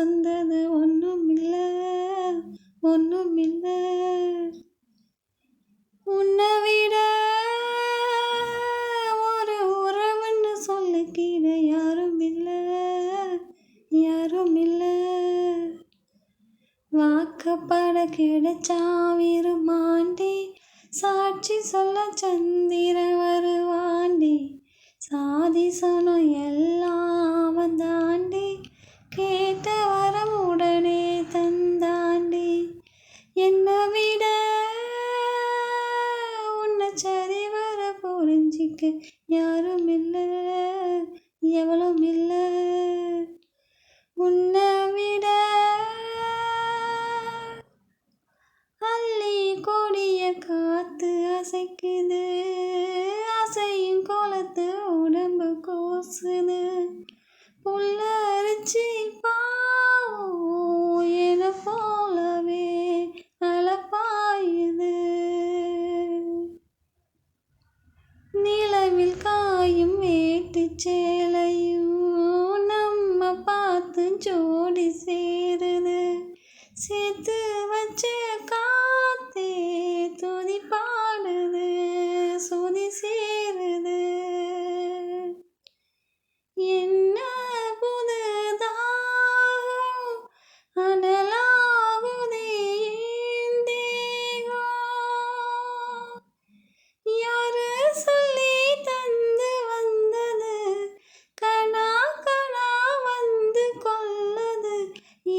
சொந்தது ஒன்றும் இல்லை ஒன்றும் இல்லை உன்னை விட ஒரு உறவுன்னு சொல்லிக்கிற யாரும் இல்லை யாரும் இல்லை வாக்கப்பட கிடைச்சா விரும்பாண்டி சாட்சி சொல்ல சந்திர வருவாண்டி. சாதி சொன்ன எல்லாம் தாண்டி கேட்ட என்னை விட உன்னை சரி வர புரிஞ்சிக்க யாரும் இல்லை எவளும் இல்லை. உன்னை விட அள்ளி கொடிய காத்து அசைக்குது. அசையும் கோலத்து உடம்பு கோசுது. நிலவில் காயும் வேட்டு சேலையும் நம்ம பார்த்து ஜோடி சேருது. சேர்த்து வச்ச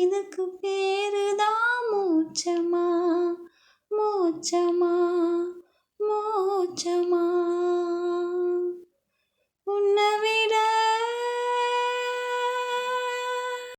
இதுக்கு பேருதான் மூச்சமா மூச்சமா மூச்சமா